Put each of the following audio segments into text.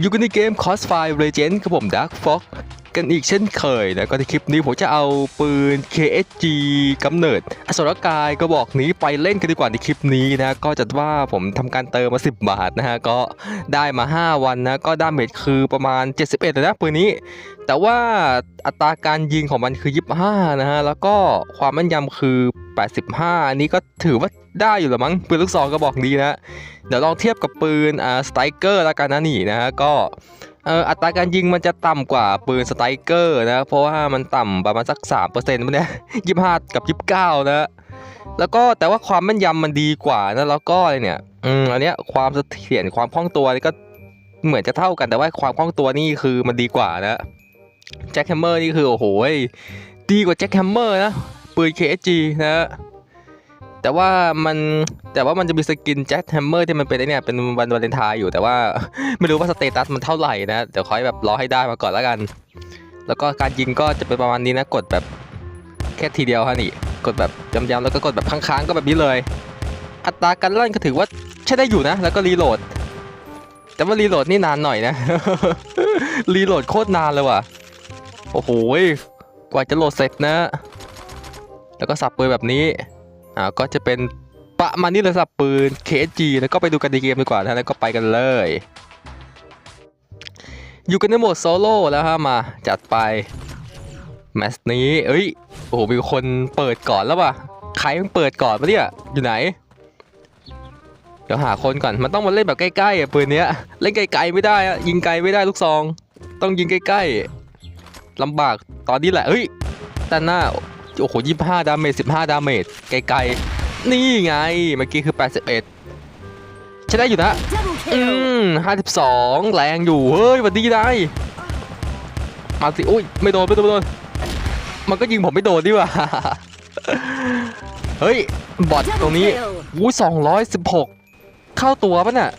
อยู่กันในเกม Crossfire Legend กับผม Dark Fox กันอีกเช่นเคยนะก็ในคลิปนี้ผมจะเอาปืน KSG กำเนิด อสรกายก็บอกนี้ไปเล่นกันดีกว่าในคลิปนี้นะก็จะว่าผมทำการเติมมา 10 บาทนะฮะก็ได้มา 5 วันนะก็ดาเมจคือประมาณ 71เลยนะปืนนี้ แต่ว่าอัตราการยิงของมันคือ 25 นะฮะแล้วก็ความแม่นยำคือ 85 อันนี้ก็ถือว่า ได้อยู่ละมั้งปืนลูกซองก็บอกดีนะ เดี๋ยวลองเทียบกับปืนอ่าสไตรเกอร์แล้วกันนะนี่นะฮะก็เอ่ออัตราการยิงมันจะต่ำกว่าปืนสไตรเกอร์นะ เพราะว่ามันต่ำประมาณสัก3%เปอร์เซ็นต์เนี่ยยี่ห้ากับยี่สิบเก้านะแล้วก็แต่ว่าความแม่นยำมันดีกว่านะแล้วก็อะไรเนี่ยอืมอันเนี้ยความเสถียรความคล่องตัวนี่ก็เหมือนจะเท่ากันแต่ว่าความคล่องตัวนี่คือมันดีกว่านะแจ็คแฮมเมอร์นี่คือโอ้โหดีกว่าแจ็คแฮมเมอร์นะปืน KSG นะ แต่ว่ามันแต่ว่ามันจะมีสกินแจ็คแฮมเมอร์ที่มันเป็นไอเนี่ยเป็นวันวาเลนไทน์อยู่แต่ว่าไม่รู้ว่าสเตตัสมันเท่าไหร่นะเดี๋ยวคอยแบบรอให้ได้มาก่อนแล้วกัน แล้วก็การยิงก็จะเป็นประมาณนี้นะกดแบบแค่ทีเดียวฮะนี่กดแบบย้ำๆแล้วก็กดแบบค้างๆก็แบบนี้เลย อัตราการลั่นก็ถือว่าใช้ได้อยู่นะ แล้วก็รีโหลด แต่ว่ารีโหลดนี่นานหน่อยนะรีโหลดโคตรนานเลยว่ะโอ้โหกว่าจะโหลดเสร็จนะ แล้วก็สับปืนแบบนี้ อ่าก็จะเป็นประมาณนี้เลยสับปืน KSG แล้วก็ไปดูกันในเกมดีกว่านะแล้วก็ไปกันเลย อยู่กันในโหมดโซโล่แล้วฮะมาจัดไปแมตช์นี้เอ้ยโอ้โหมีคนเปิดก่อนแล้วว่ะใครมันเปิดก่อนปะเนี่ยอยู่ไหน เดี๋ยวหาคนก่อนมันต้องมาเล่นแบบใกล้ๆอะปืนเนี้ยเล่นไกลๆไม่ได้อะยิงไกลไม่ได้ลูกซอง ต้องยิงใกล้ๆลำบากตอนนี้แหละเฮ้ยด้านหน้า โอ้โหยี่ห้าดาเมจสิบห้าดาเมจไกลๆ นี่ไง เมื่อกี้คือ81ใช้ได้อยู่นะ Double อื kill. ม52แรงอยู่ เฮ้ยหวันดีได้ มาสิอุ้ย ไม่โดน ไม่โดนไม่โดน มันก็ยิงผมไม่โดนดีกว่า เฮ้ย บอทตรง Double นี้ kill. อุ้ย216เข้าตัวปะน่ะ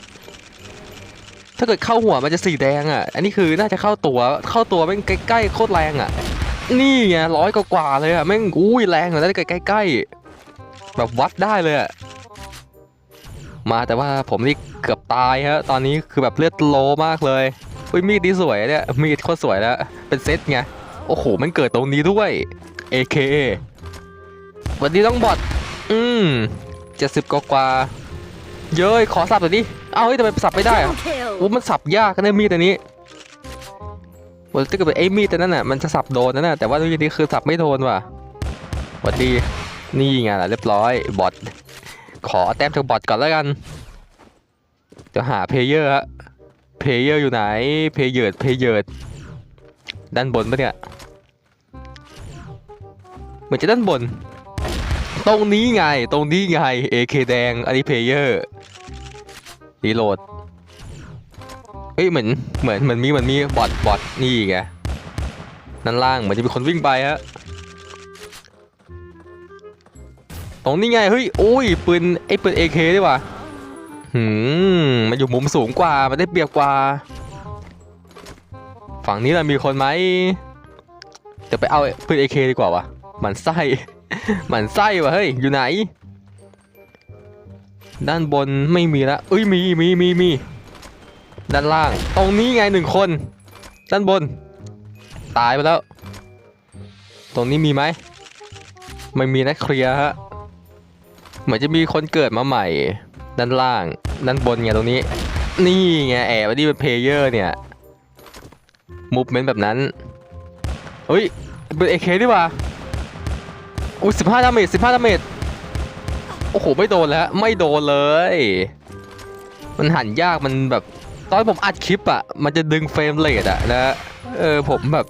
ถ้าเกิดเข้าหัวมันจะสีแดงอะ อันนี้คือน่าจะเข้าตัว เข้าตัวแม่งใกล้ๆโคตรแรงอะ นี่ไงร้อยกว่าๆเลยอะแม่งอุ้ยแรงเหมือนได้ใกล้ๆแบบวัดได้เลยอะมาแต่ว่าผมนี่เกือบตายฮะตอนนี้คือแบบเลือดโลมากเลยอุ้ยมีดนี่สวยเนี่ยมีดโคตรสวยแล้วเป็นเซตไงโอ้โหมันเกิดตรงนี้ด้วย AK วันนี้ต้องบอดอืมเจ็ดสิบกว่าๆเย้ยขอสับหน่อยดิ เอ้าเฮ้ยทำไมสับไม่ได้อะ Double kill. โอ้มันสับยากนะมีดอันนี้ วันที่เกิดเป็นไอ้มีดอันนั้นน่ะมันจะสับโดนนะน่ะแต่ว่าทีนี้คือสับไม่โดนว่ะหวัดดีนี่ไงล่ะเรียบร้อยบอทขอแต้มจากบอทก่อนแล้วกันเดี๋ยวหาเพลเยอร์ฮะเพลเยอร์อยู่ไหนเพลเยอร์เพลเยอร์ด้านบนปะเนี่ยเหมือนจะด้านบน ตรงนี้ไงตรงนี้ไง AK แดงอันนี้เพลเยอร์รีโหลด เฮ้ยเหมือนเหมือนเหมือนมีเหมือนมีบอทบอทนี่ไงด้านล่างเหมือนจะมีคนวิ่งไปฮะตรงนี้ไงเฮ้ยโอ้ยปืนไอ้ปืน AK ดีว่ะหืมมันอยู่มุมสูงกว่ามันได้เปรียบกว่า ฝั่งนี้เรามีคนไหมเดี๋ยวไปเอาปืน AK ดีกว่าวะหมันไส้หมันไส้วะเฮ้ยอยู่ไหน ด้านบนไม่มีล้วเอ้ยมีมีมีมี ด้านล่าง ตรงนี้ไงหนึ่งคน ด้านบน ตายไปแล้ว ตรงนี้มีไหมไม่มีนะเคลียร์ฮะ เหมือนจะมีคนเกิดมาใหม่ ด้านล่าง ด้านบนไงตรงนี้ นี่ไงแอบนี่เป็นเพลเยอร์เนี่ยมูฟเมนต์แบบนั้นเฮ้ย เป็นเอเคดีกว่าอุ้ยสิบห้าดาเมจสิบห้าดาเมจโอ้โห ไม่โดนแล้ว ไม่โดนเลย มันหันยากมันแบบ ตอนผมอัดคลิปอะ มันจะดึงเฟรมเรทอะนะเออผมแบบ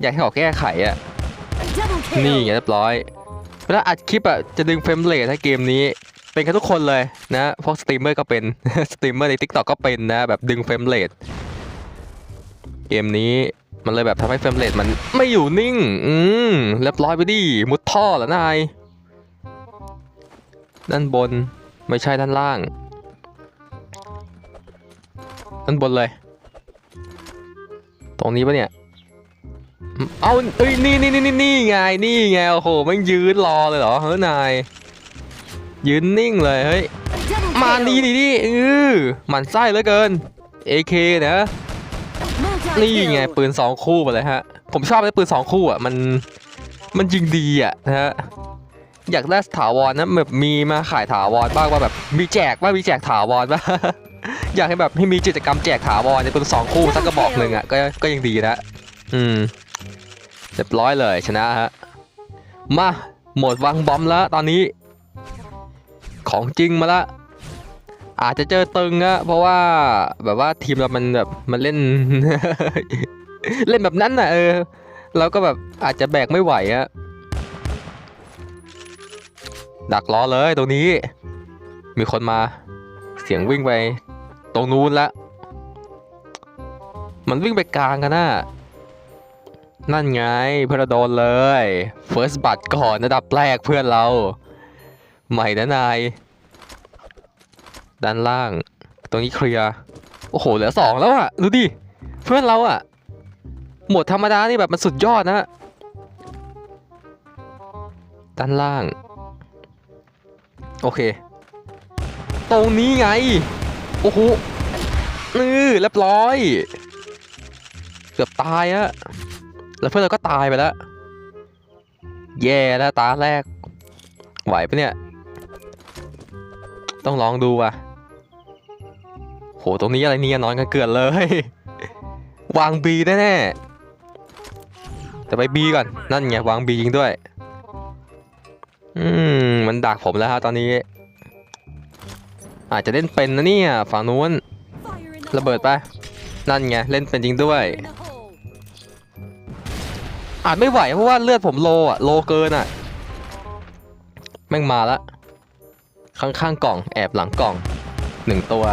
อยากให้เขาแก้ไขอะ นี่ไงเรียบร้อย เวลาอัดคลิปอะ จะดึงเฟรมเรทถ้าเกมนี้ เป็นกันทุกคนเลยนะ พวกสตรีมเมอร์ก็เป็น สตรีมเมอร์ใน t ิ k t o k ก็เป็นนะ แบบดึงเฟรมเรทเกมนี้มันเลยแบบทำให้เฟรมเรทมันไม่อยู่นิ่ง อืมเรียบร้อยไปดิ มุดท่อเหรอนาย ด้านบนไม่ใช่ด้านล่าง ด้านบนเลย ตรงนี้ปะเนี่ย เอาเอ้ยนี่นี่นี่นี่นี่ไงนี่ไงโอ้โหมันยืนรอเลยเหรอเฮ้ยนายยืนนิ่งเลยเฮ้ยมา kill. นี่ดิดิเออหมันไส้เหลือเกิน AK นะนี่ไงปืนสองคู่ไปเลยฮะ ผมชอบเลยปืนสองคู่อะมันมันยิงดีอะนะฮะอยากได้ถาวรนะแบบมีมาขายถาวรบ้างว่าแบบมีแจกว่ามีแจกถาวรบ้าง อยากให้แบบให้มีกิจกรรมแจกถาวรในปืนสองคู่สักกระบอกหนึ่งอะก็ก็ยังดีนะ อืมเรียบร้อยเลยชนะฮะมาหมดวางบอมแล้วตอนนี้ ของจริงมาละอาจจะเจอตึงอะเพราะว่าแบบว่าทีมเรามันแบบมันเล่น เล่นแบบนั้นน่ะเออเราก็แบบอาจจะแบกไม่ไหวอะดักล้อเลยตรงนี้ มีคนมาเสียงวิ่งไป ตรงนู้นละ มันวิ่งไปกลางกันน่ะนั่นไงเพื่อนเราโดนเลย First บัตก่อนระดับแรกเพื่อนเรา ใหม่นะนาย ด้านล่าง ตรงนี้เคลียร์ โอ้โห เหลือสองแล้วอะดูดิ เพื่อนเราอะหมดธรรมดานี่แบบมันสุดยอดนะ ด้านล่าง โอเค ตรงนี้ไง โอ้โหนี่เรียบร้อย เกือบตายอะแล้วเพื่อนเราก็ตายไปแล้ว แย่แล้วตาแรก ไหวปะเนี่ย ต้องลองดูว่ะโห ตรงนี้อะไรเนี่ยนอนกันเกลือนเลย วางบีแน่ๆแต่ไปบีก่อน นั่นไงวางบีจริงด้วย อืม มันดักผมแล้วฮะตอนนี้ อาจจะเล่นเป็นนะเนี่ยฝั่งนู้นระเบิดไปนั่นไงเล่นเป็นจริงด้วย อาจไม่ไหวเพราะว่าเลือดผมโลอะโลเกินอะแม่งมาละข้างๆกล่องแอบหลังกล่องหนึ่งตัว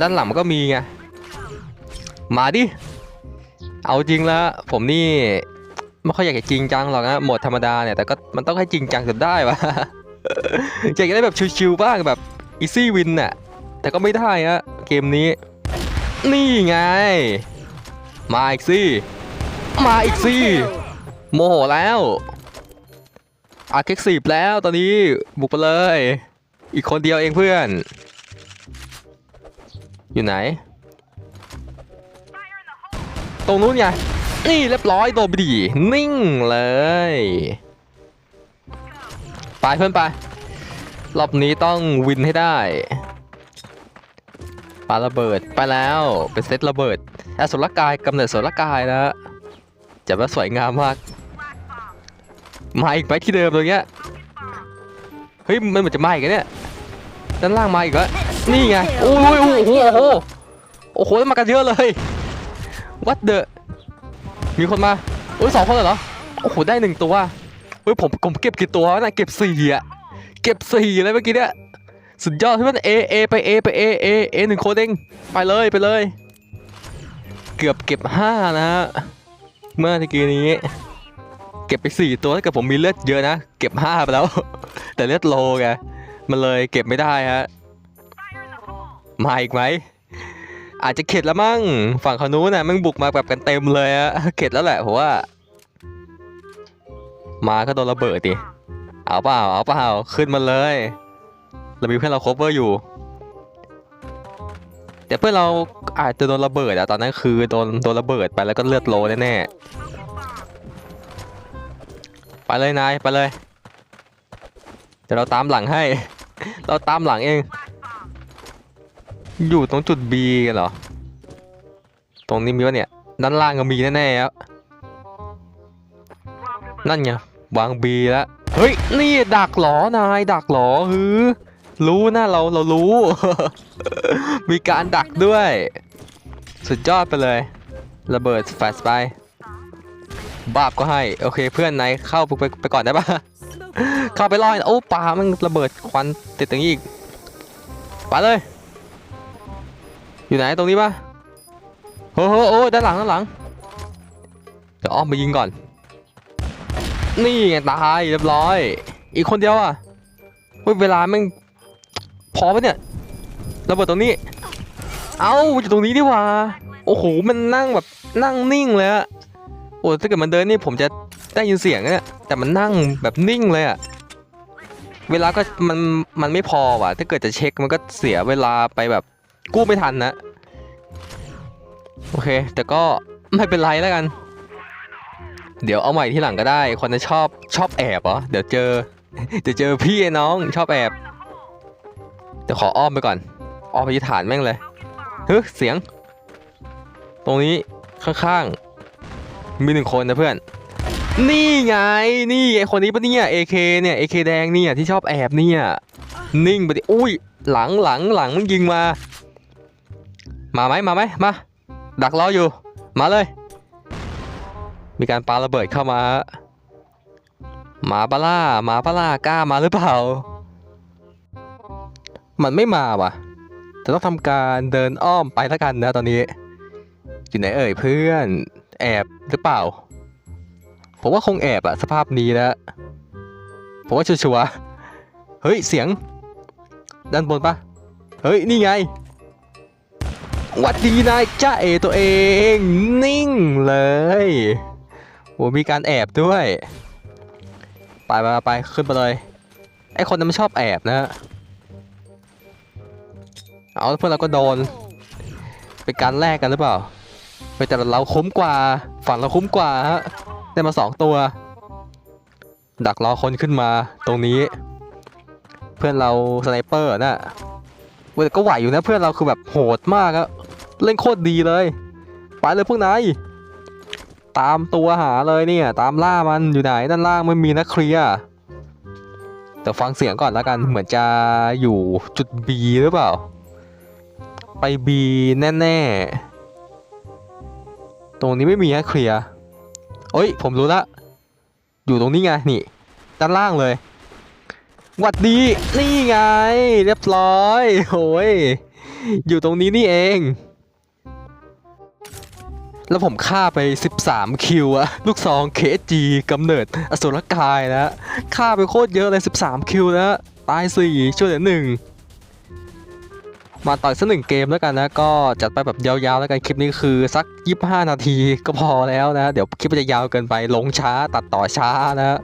ด้านหลังมันก็มีไงมาดิ เอาจริงแล้วผมนี่ไม่ค่อยอยากจะจริงจังหรอกนะโหมดธรรมดาเนี่ยแต่ก็มันต้องให้จริงจังจนได้วะ อยากจะได้แบบชิวๆบ้างแบบอีซี่วินน่ะ แต่ก็ไม่ได้ฮะเกมนี้ นี่ไง มาอีกสิมาอีกสิโมโหแล้วอาร์เค็กซีฟแล้วตอนนี้บุกไปเลย อีกคนเดียวเองเพื่อน อยู่ไหน ตรงนู้นไง นี่เรียบร้อยโดนไปดี นิ่งเลย ไปเพื่อนไป รอบนี้ต้องวินให้ได้ปาระเบิดไปแล้วเป็นเซตระเบิดอสุรกายกำเนิดสุรกายนะจะว่าสวยงามมาก มาอีกไหมที่เดิมตรงเนี้ยเฮ้ยมันเหมือนจะมาอีกเนี่ยด้านล่างมาอีกแล้วนี่ไงโอ้ยโอ้โหโอ้โหโอ้โหมากันเยอะเลย what the มีคนมาโอ้ยสองคนเลยเหรอโอ้โหได้หนึ่งตัว เฮ้ยผมผมเก็บกี่ตัววะนะเก็บสี่อะเก็บสี่เลยเมื่อกี้เนี่ยสุดยอดที่มันเอเอไปเอไปเอเอเอหนึ่งโคดเองไปเลยไปเลย เกือบเก็บห้านะฮะเมื่อตะกี้นี้ เก็บไปสี่ตัวถ้าเกิดผมมีเลือดเยอะนะเก็บห้าไปแล้ว แต่เลือดโลไงมันเลยเก็บไม่ได้ฮะมาอีกไหมอาจจะเข็ดแล้วมั้งฝั่งเขานู้นน่ะมันบุกมาแบบกันเต็มเลยอะเข็ดแล้วแหละเพราะว่า มาก็โดนระเบิดดิเอาเปล่าเอาเปล่าขึ้นมาเลยเรามีเพื่อนเราคบเวอร์อยู่แต่เพื่อนเราอาจจะโดนระเบิดอะตอนนั้นคือโดนโดนระเบิดไปแล้วก็เลือดโลแน่ๆไปเลยนายไปเลยเดี๋ยวเราตามหลังให้ เราตามหลังเอง อยู่ตรงจุด B กันเหรอตรงนี้มีวะเนี่ยด้านล่างก็มีแน่ๆครับนั่นไง วาง B แล้วเฮ้ยนี่ดักหรอนายดักหรอฮือรู้นะเราเรารู้ มีการดักด้วย สุดยอดไปเลย ระเบิดแฟลชไปบาบก็ให้ โอเคเพื่อนนายเข้าไปไปก่อนได้ปะเข้าไปลอยโอ้ปลามันระเบิดควันติดตรงนี้อีกไปเลย อยู่ไหนตรงนี้ปะโอ้โหโอ้ด้านหลังด้านหลังเดี๋ยวอ้อมไปยิงก่อน นี่ไงตายเรียบร้อย อีกคนเดียวอะเฮ้ยเวลาแม่งพอปะเนี่ยระเบิดตรงนี้ เอ้าอยู่ตรงนี้ดีกว่าโอ้โหมันนั่งแบบนั่งนิ่งเลยอะโอ้ถ้าเกิดมันเดินนี่ผมจะได้ยินเสียงเนี่ยแต่มันนั่งแบบนิ่งเลยอะเวลาก็มันมันไม่พอว่ะ ถ้าเกิดจะเช็คมันก็เสียเวลาไปแบบกู้ไม่ทันนะ โอเค แต่ก็ไม่เป็นไรแล้วกัน เดี๋ยวเอาใหม่ที่หลังก็ได้ คนนั้นชอบชอบแอบเหรอ เดี๋ยวเจอเดี๋ยวเจอพี่น้องชอบแอบเดี๋ยวขออ้อมไปก่อน อ้อมไปที่ฐานแม่งเลยเฮ้ยเสียง ตรงนี้ข้างๆ มีหนึ่งคนนะเพื่อน นี่ไง นี่ไอคนนี้ปะเนี่ย AK เนี่ย AK แดงเนี่ยที่ชอบแอบเนี่ย นิ่งไปดิ อุ้ย หลังหลังหลังมันยิงมา มาไหมมาไหมมา ดักรออยู่ มาเลย มีการปาระเบิดเข้ามา หมาปล่าหมาปล่ากล้ามาหรือเปล่า มันไม่มาว่ะจะต้องทำการเดินอ้อมไปแล้วกันนะตอนนี้ อยู่ไหนเอ่ยเพื่อน แอบหรือเปล่า ผมว่าคงแอบอะสภาพนี้แล้วผมว่าชัวร์เฮ้ยเสียง ด้านบนปะเฮ้ย นี่ไงหวัดดีนายจ้าเอตัวเอง นิ่งเลย โอ้มีการแอบด้วย ไปไปไปขึ้นไปเลย ไอคนนั้นมันชอบแอบนะเอาเพื่อนเราก็โดน เป็นการแลกกันหรือเปล่าเฮ้ยแต่เราคุ้มกว่า ฝั่งเราคุ้มกว่าฮะ ได้มาสองตัว ดักรอคนขึ้นมาตรงนี้ เพื่อนเราสไนเปอร์น่ะเว้ยก็ไหวอยู่นะเพื่อนเราคือแบบโหดมากอะเล่นโคตรดีเลย ไปเลยพวกนาย ตามตัวหาเลยเนี่ย ตามล่ามันอยู่ไหนด้านล่างไม่มีนะเคลียร์แต่ฟังเสียงก่อนแล้วกันเหมือนจะอยู่จุด B หรือเปล่า ไป B แน่ๆ ตรงนี้ไม่มีนะเคลียร์เอ้ย ผมรู้ละ อยู่ตรงนี้ไงนี่ด้านล่างเลยหวัดดีนี่ไง เรียบร้อยโอ้ยอยู่ตรงนี้นี่เอง แล้วผมฆ่าไป 13 คิวอะลูกซอง KSG กำเนิดอสุรกายนะฆ่าไปโคตรเยอะเลย 13 คิวนะตาย4ช่วยเหลือหนึ่งมาต่อยสักหนึ่งเกมแล้วกันนะ ก็จัดไปแบบยาวๆแล้วกันคลิปนี้คือสัก 25 นาทีก็พอแล้วนะ เดี๋ยวคลิปมันจะยาวเกินไปลงช้าตัดต่อช้านะ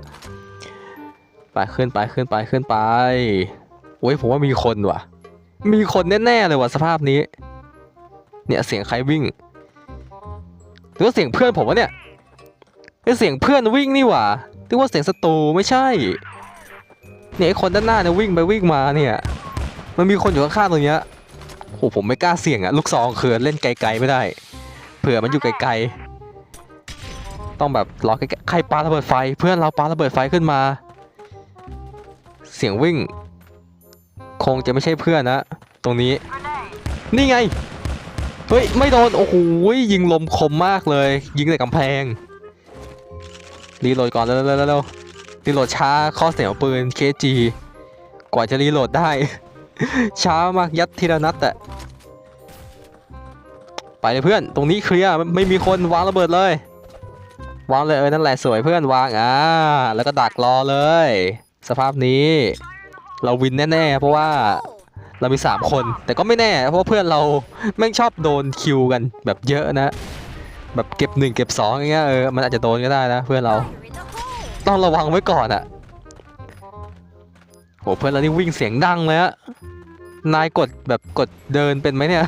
ไปขึ้นไปขึ้นไปขึ้นไปโอ้ยผมว่ามีคนว่ะ มีคนแน่ๆเลยว่ะสภาพนี้ เนี่ยเสียงใครวิ่ง หรือว่าเสียงเพื่อนผมวะเนี่ยเสียงเพื่อนวิ่งนี่หว่านึกว่าเสียงศัตรูไม่ใช่ เนี่ยไอคนด้านหน้าเนี่ยวิ่งไปวิ่งมาเนี่ย มันมีคนอยู่ข้างๆตรงเนี้ยโหผมไม่กล้าเสี่ยงอะลูกซองคือเล่นไกลๆไม่ได้ เผื่อมันอยู่ไกลๆ ต้องแบบรอกล้ๆใครปาระเบิดไฟ เพื่อนเราปาระเบิดไฟขึ้นมา เสียงวิ่ง คงจะไม่ใช่เพื่อนนะ ตรงนี้ นี่ไง เฮ้ย ไม่โดน โอ้โหยิงลมคมมากเลย ยิงแต่กำแพง รีโหลดก่อนเร็วๆๆๆรีโหลดช้าข้อเสียของปืน KG กว่าจะรีโหลดได้ ช้ามากยัดทีละนัดอะไปเลยเพื่อน ตรงนี้เคลียร์ไม่ไม่มีคนวางระเบิดเลย วางเลยเออนั่นแหละสวยเพื่อนวางอ่าแล้วก็ดักรอเลย สภาพนี้ เราวินแน่ๆเพราะว่า เรามี 3 คน แต่ก็ไม่แน่ เพราะว่าเพื่อนเราแม่งชอบโดนคิวกันแบบเยอะนะ แบบเก็บ 1 เก็บ2อย่างเงี้ยเออมันอาจจะโดนก็ได้นะเพื่อนเรา ต้องระวังไว้ก่อนอะโหเพื่อนเรานี่วิ่งเสียงดังเลยอะนายกดแบบกดเดินเป็นไหมเนี่ย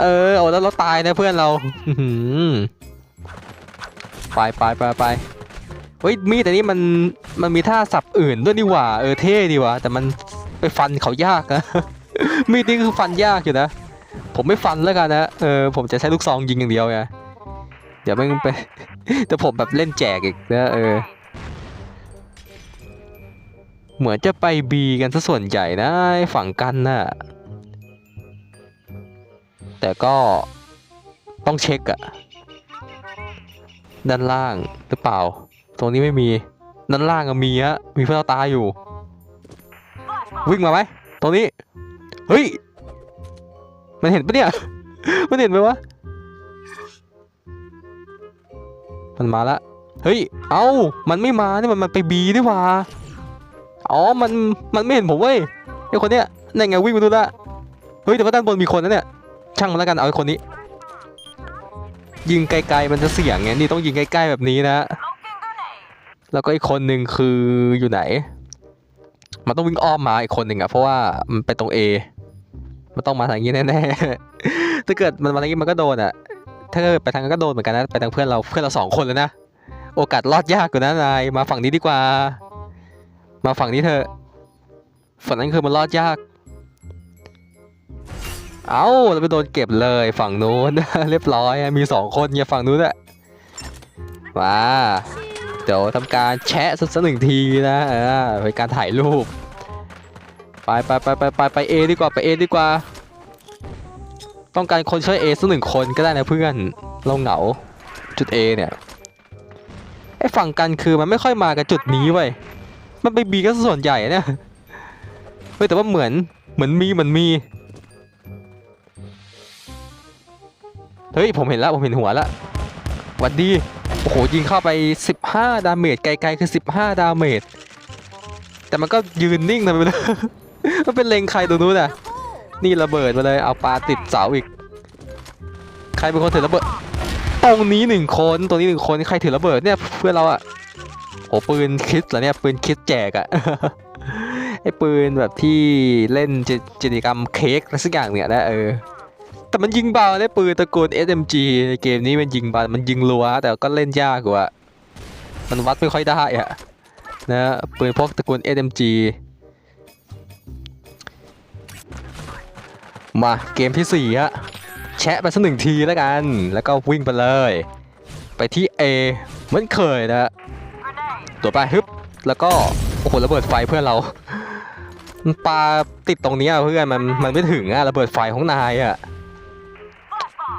เออเอาแล้วเราตายนะเพื่อนเราไปไปไปไปเฮ้ยมีแต่นี้มันมันมีท่าสับอื่นด้วยนี่หว่า เออเท่ดีว่ะแต่มัน ไปฟันเขายากนะ มีดนี่คือฟันยากอยู่นะ ผมไม่ฟันแล้วกันนะ เออผมจะใช้ลูกซองยิงอย่างเดียวไง เดี๋ยวมันไป แต่ผมแบบเล่นแจกอีกนะเออ เหมือนจะไปบีกันซะส่วนใหญ่นะฝั่งกันน่ะ แต่ก็ต้องเช็คอะด้านล่างหรือเปล่า ตรงนี้ไม่มี ด้านล่างก็มีอะมีเพื่อนเราตายอยู่ วิ่งมาไหมตรงนี้ เฮ้ย มันเห็นปะเนี่ย มันเห็นไหมวะ มันมาละ เฮ้ย เอ้า มันไม่มานี่มันมันไปบีนี่ว่า อ๋อ มัน มันไม่เห็นผมเว้ย ไอคนเนี้ยนั่นไงวิ่งมาดูละ เฮ้ย แต่ว่าด้านบนมีคนนะเนี่ย ช่างมันแล้วกัน เอาไอคนนี้ ยิงไกลๆมันจะเสี่ยงไง นี่ต้องยิงใกล้ๆแบบนี้นะ แล้วก็อีกคนหนึ่งคืออยู่ไหน มันต้องวิ่งอ้อมมาอีกคนหนึ่งอะเพราะว่ามันไปตรง A มันต้องมาทางนี้แน่ๆ ถ้าเกิดมันมาทางนี้มันก็โดนอะถ้าเกิดไปทางนั้นก็โดนเหมือนกันนะ ไปทางเพื่อนเราเพื่อนเราสองคนเลยนะ โอกาสรอดยากกว่านะนาย มาฝั่งนี้ดีกว่า มาฝั่งนี้เถอะ ฝั่งนั้นคือมันรอดยาก เอ้าเราไปโดนเก็บเลยฝั่งนู้น เรียบร้อย มีสองคนอย่าฝั่งนู้นอะมา เดี๋ยวทำการแชะสักสักหนึ่งทีนะเออเป็นการถ่ายรูป ไปไปไปไปไปไปเอดีกว่าไปเอดีกว่า ต้องการคนช่วยเอสักหนึ่งคนก็ได้นะเพื่อนเราเหงาจุด A เนี่ยไอฝั่งกันคือมันไม่ค่อยมากับจุดนี้เว้ยมันไปบีก็ส่วนใหญ่เนี่ยเฮ้ยแต่ว่าเหมือนเหมือนมีเหมือนมีเฮ้ยผมเห็นแล้วผมเห็นหัวแล้วหวัดดี อ้โหยิงเข้าไป 15 ดาเมจไกลๆคือ 15 ดาเมจแต่มันก็ยืนนิ่งนะไปเลยมันเป็นเลงใครตรงนู้นอะนี่ระเบิดมาเลยเอาปลาติดเสาอีก ใครเป็นคนถือระเบิดตรงนี้หนึ่งคนตรงนี้หนึ่งคนใครถือระเบิดเนี่ยเพื่อนเราอะโอ้ปืนคิดเหรอเนี่ยปืนคิดแจกอะไอ้ปืนแบบที่เล่นกิจิกรรมเค้กอะไรสักอย่างเนี่ยนะเออ แต่มันยิงเบาได้ปืนตระกูล SMG ในเกมนี้มันยิงเบามันยิงรัวแต่ก็เล่นยากกว่า มันวัดไม่ค่อยได้อะนะปืนพวกตระกูล SMG มาเกมที่สี่ฮะ แชะไปสักหนึ่งทีแล้วกัน แล้วก็วิ่งไปเลย ไปที่ A เหมือนเคยนะตัวไปฮึบแล้วก็ โอ้โหระเบิดไฟเพื่อนเรามันปาติดตรงนี้เพื่อนมันมันไม่ถึงอะระเบิดไฟของนายอะ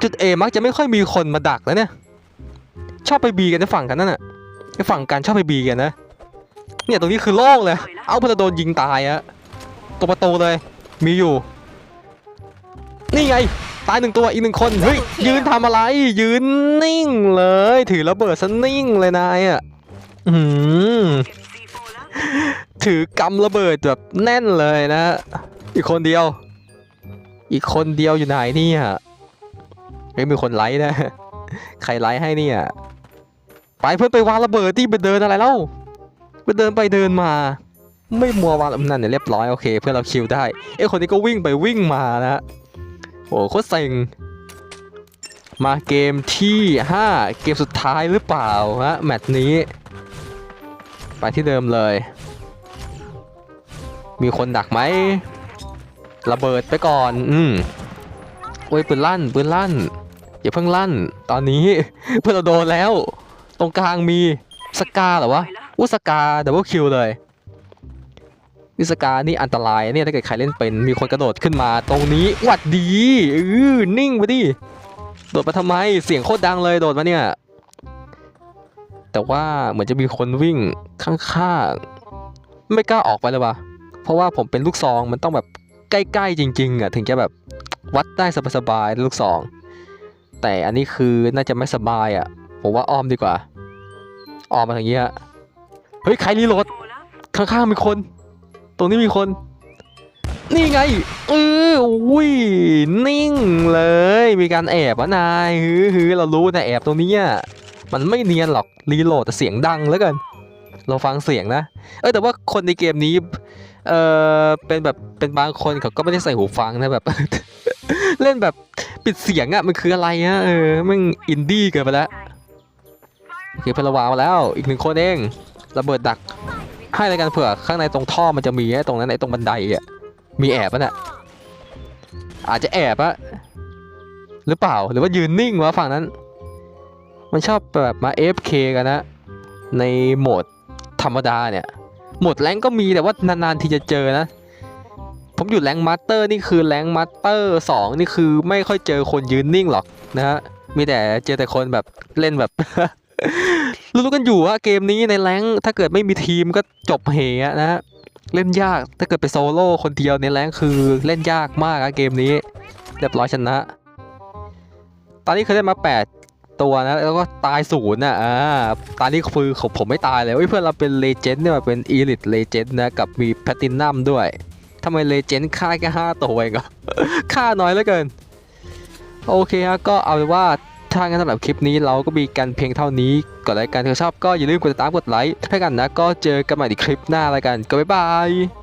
จุด A มักจะไม่ค่อยมีคนมาดักแล้วเนี่ย ชอบไปบีกันในฝั่งกันนั่นน่ะในฝั่งกันชอบไปบีกันนะ เนี่ยตรงนี้คือโล่งเลย เอาเพื่อโดนยิงตายอะตัวประตูเลย มีอยู่ นี่ไง ตายหนึ่งตัวอีกหนึ่งคน เฮ้ย ยืนทำอะไร ยืนนิ่งเลย ถือระเบิดซะนิ่งเลยนายอะอืมถือกำระเบิดแบบแน่นเลยนะ อีกคนเดียว อีกคนเดียวอยู่ไหนเนี่ย เฮ้ยมีคนไลค์นะ ใครไลค์ให้เนี่ย ไปเพื่อนไปวางระเบิดที่ไปเดินอะไรเล่าไปเดินไปเดินมา ไม่มัววางนั่นเนี่ยเรียบร้อยโอเค เพื่อนเราคิวได้ เอ้คนนี้ก็วิ่งไปวิ่งมานะโอ้โคตรเซ็งมาเกมที่ 5 เกมสุดท้ายหรือเปล่าฮะแมตช์นี้ ไปที่เดิมเลย มีคนดักไหมระเบิดไปก่อน อืม โอ้ยปืนลั่นปืนลั่นอย่าเพิ่งลั่น ตอนนี้เพื่อนเราโดนแล้ว ตรงกลางมีสกาเหรอวะอู้สกาดับเบิลคิวเลยวิสกานี่อันตรายเนี่ยถ้าเกิดใครเล่นเป็นมีคนกระโดดขึ้นมาตรงนี้หวัดดีเออนิ่งไปดิโดดมาทำไมเสียงโคตรดังเลยโดดมาเนี่ย แต่ว่าเหมือนจะมีคนวิ่งข้างๆไม่กล้าออกไปเลยวะเพราะว่าผมเป็นลูกซองมันต้องแบบใกล้ๆจริงๆอะถึงจะแบบ วัดได้สบายๆลูกซอง แต่อันนี้คือน่าจะไม่สบายอะ ผมว่าอ้อมดีกว่าอ้อมมาทางนี้ฮะเฮ้ย ใครรีโหลด ข้างๆมีคน ตรงนี้มีคน นี่ไง เอออุ้ย นิ่งเลย มีการแอบวะนายฮือฮือเรารู้แต่แอบตรงนี้อะมันไม่เนียนหรอก รีโหลดแต่เสียงดังแล้วกัน เราฟังเสียงนะ เออแต่ว่าคนในเกมนี้ เออเป็นแบบเป็นบางคนเขาก็ไม่ได้ใส่หูฟังนะแบบ เล่นแบบปิดเสียงอะมันคืออะไรอะเออมันอินดี้เกินไปแล้วโอเคเพนระวามาแล้วอีกหนึ่งคนเองระเบิดดัก ให้ในการเผื่อข้างในตรงท่อมันจะมีไอ้ตรงนั้นไอ้ตรงบันไดอะมีแอบปะเนี่ยอาจจะแอบอะหรือเปล่าหรือว่ายืนนิ่งวะฝั่งนั้น มันชอบแบบมา AFK กันนะ ในโหมดธรรมดาเนี่ย โหมดแรงก็มีแต่ว่านานๆทีจะเจอนะ ผมอยู่แรงมาสเตอร์นี่คือแรงมาสเตอร์สองนี่คือไม่ค่อยเจอคนยืนนิ่งหรอกนะฮะมีแต่เจอแต่คนแบบเล่นแบบรู้กันอยู่ว่าเกมนี้ในแรงถ้าเกิดไม่มีทีมก็จบเหอะนะเล่นยากถ้าเกิดไปโซโล่คนเดียวในแรงคือเล่นยากมากอะเกมนี้เรียบร้อยชนะ ตอนนี้เคยได้มา 8 ตัวนะ แล้วก็ตายศูนย์อะอ่าตอนนี้คือผมผมไม่ตายเลยเพื่อนเราเป็นเลเจนด์เนี่ยมาเป็นอีลิทเลเจนด์นะกับมีแพตินัมด้วย ทำไมเลเจนด์ค่าแค่5ตัวเองอะค่าน้อยเหลือเกิน โอเคฮะก็เอาเป็นว่าถ้างั้นสำหรับคลิปนี้เราก็มีกันเพียงเท่านี้ก่อนรายการถ้าชอบก็อย่าลืมกดติดตามกดไลค์ถ้ากันนะก็เจอกันใหม่ในคลิปหน้าแล้วกันก็บ๊ายบาย